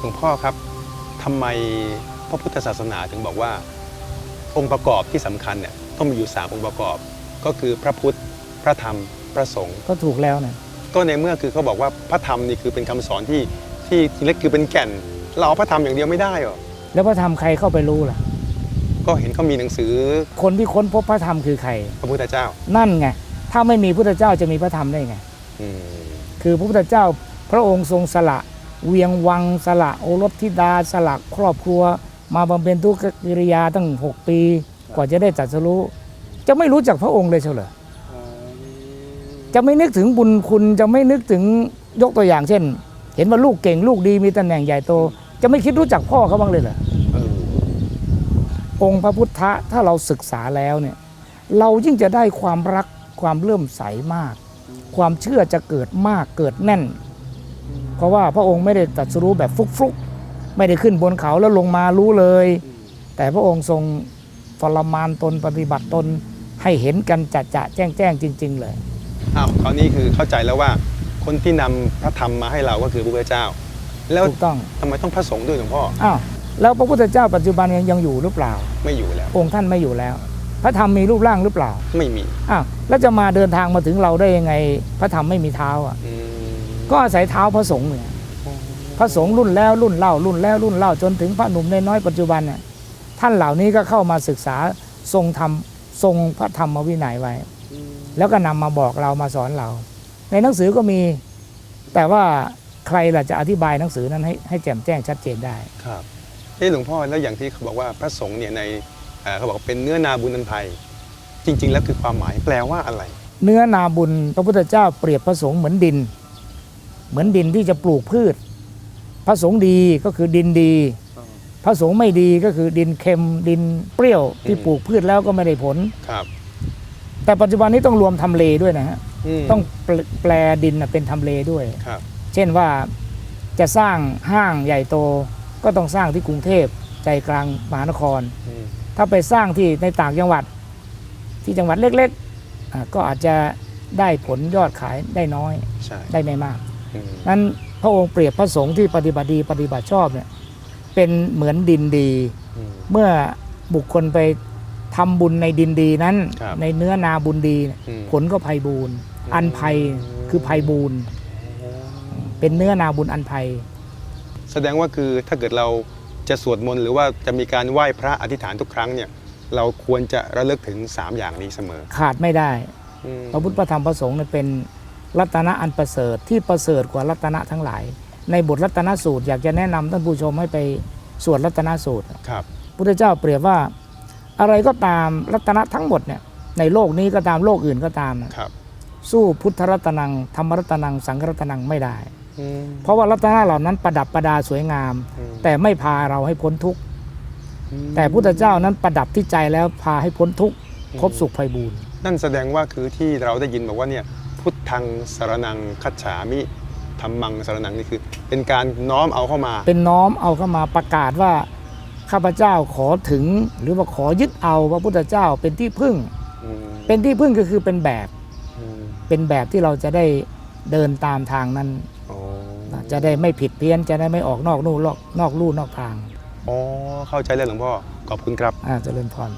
หลวงพ่อครับทำไมพระพุทธศาสนาถึงบอกว่า องค์ประกอบที่สำคัญเนี่ยต้องมีอยู่สามองค์ประกอบ ก็คือพระพุทธพระธรรมพระสงฆ์ก็ถูกแล้วเนี่ยก็ในเมื่อคือเขาบอกว่าพระธรรมนี่คือเป็นคำสอนที่ที่ที่เล็กคือเป็นแก่น เราเอาพระธรรมอย่างเดียวไม่ได้หรอแล้วพระธรรมใครเข้าไปรู้ล่ะ ก็เห็นเขามีหนังสือ คนที่ค้นพบพระธรรมคือใคร พระพุทธเจ้า นั่นไงถ้าไม่มีพุทธเจ้าจะมีพระธรรมได้ไงอืมคือพระพุทธเจ้าพระองค์ทรงสละ เวียงวังสละโอรสธิดาสละครอบครัว มาบำเพ็ญทุกขกิริยาตั้ง 6 ปี กว่าจะได้ตรัสรู้ จะไม่รู้จักพระองค์เลยเชียวเหรอจะไม่นึกถึงบุญคุณจะไม่นึกถึงยกตัวอย่างเช่น เห็นว่าลูกเก่งลูกดีมีตำแหน่งใหญ่โต จะไม่คิดรู้จักพ่อเขาบ้างเลยเหรอเออองค์พระพุทธะถ้าเราศึกษาแล้วเนี่ยเรายิ่งจะได้ความรักความเลื่อมใสมาก ความเชื่อจะเกิดมากเกิดแน่น เพราะว่าพระองค์ไม่ได้ตรัสรู้แบบฟลุกๆ ไม่ได้ขึ้นบนเขาแล้วลงมารู้เลย แต่พระองค์ทรงทรมานตนปฏิบัติตนให้เห็นกันจะจะแจ้งแจ้งๆจริง ๆ เลยอ้าวคราวนี้คือเข้าใจแล้วว่าคนที่นำพระธรรมมาให้เราก็คือพระพุทธเจ้า แล้วถูกต้องทำไมต้องพระสงฆ์ด้วยหลวงพ่ออ้าวแล้วพระพุทธเจ้าปัจจุบันยังยังอยู่หรือเปล่า ไม่อยู่แล้ว องค์ท่านไม่อยู่แล้ว พระธรรมมีรูปร่างหรือเปล่า ไม่มีอ้าวแล้วจะมาเดินทางมาถึงเราได้ยังไง พระธรรมไม่มีเท้าอะอืม ก็อาศัยเท้าพระสงฆ์เนี่ยพระสงฆ์รุ่นแล้วรุ่นเล่ารุ่นแล้วรุ่นเล่าจนถึงพระหนุ่มในน้อยปัจจุบันเนี่ยท่านเหล่านี้ก็เข้ามาศึกษาทรงธรรมทรงพระธรรมวินัยไว้ แล้วก็นำมาบอกเรามาสอนเรา ในหนังสือก็มี แต่ว่าใครล่ะจะอธิบายหนังสือนั้นให้ให้แจ่มแจ้งชัดเจนได้ครับเอ้หลวงพ่อแล้วอย่างที่เขาบอกว่าพระสงฆ์เนี่ยในเอ่อเขาบอกว่าเป็นเนื้อนาบุญอันภัยจริง ๆ แล้วคือความหมายแปลว่าอะไร เนื้อนาบุญพระพุทธเจ้าเปรียบพระสงฆ์เหมือนดิน เหมือนดินที่จะปลูกพืช พระสงฆ์ดีก็คือดินดี พระสงฆ์ไม่ดีก็คือดินเค็มดินเปรี้ยวที่อืมปลูกพืชแล้วก็ไม่ได้ผลครับ แต่ปัจจุบันนี้ต้องรวมทำเลด้วยนะฮะมต้องแปลแปลดินน่ะเป็นทำเลด้วยครับ เช่นว่าจะสร้างห้างใหญ่โตก็ต้องสร้างที่กรุงเทพใจกลางมหานครอืมถ้าไปสร้างที่ในต่างจังหวัด ที่จังหวัดเล็กๆอะก็อาจจะได้ผลยอดขายได้น้อยใช่ได้ไม่มากอืม นั้นพระองค์เปรียบพระสงฆ์ที่ปฏิบัติดีปฏิบัติชอบเนี่ยเป็นเหมือนดินดีอืมเมื่อบุคคลไปทำบุญในดินดีนั้นครับในเนื้อนาบุญดีเนี่ยอืมผลก็ภัยบูรณ์อันภัยคือภัยบูรณ์เป็นเนื้อนาบุญอันภัย แสดงว่าคือถ้าเกิดเราจะสวดมนต์หรือว่าจะมีการไหว้พระอธิษฐานทุกครั้งเนี่ยเราควรจะระลึกถึง 3 อย่างนี้เสมอ ขาดไม่ได้อืมพระพุทธพระธรรมพระสงฆ์เนี่ยเป็น รัตนะอันประเสริฐที่ประเสริฐกว่ารัตนะทั้งหลาย ในบทรัตนสูตร อยากจะแนะนำท่านผู้ชมให้ไปสวดรัตนสูตรครับพุทธเจ้าเปรียบว่าอะไรก็ตามรัตนะทั้งหมดเนี่ยในโลกนี้ก็ตามโลกอื่นก็ตามนะครับสู้พุทธรัตนังธรรมรัตนังสังฆรัตนังไม่ได้อืมเพราะว่ารัตนะเหล่านั้นประดับประดาสวยงามอืมแต่ไม่พาเราให้พ้นทุกข์อืมแต่พุทธเจ้านั้นประดับที่ใจแล้วพาให้พ้นทุกข์พบสุขไพบูรณ์นั่นแสดงว่าคือที่เราได้ยินบอกว่าเนี่ย พุทธังสารนังคัจฉามิธรรมังสารนังนี่คือ เป็นการน้อมเอาเข้ามา เป็นน้อมเอาเข้ามาประกาศว่าข้าพเจ้าขอถึงหรือว่าขอยึดเอาพระพุทธเจ้าเป็นที่พึ่งอืมเป็นที่พึ่งก็คือเป็นแบบอืมเป็นแบบที่เราจะได้เดินตามทางนั้นอ๋อจะได้ไม่ผิดเพี้ยนจะได้ไม่ออกนอกนู่นนอกนอกลู่นอกทางอ๋อเข้าใจแล้วหลวงพ่อขอบคุณครับอ่าเจริญพร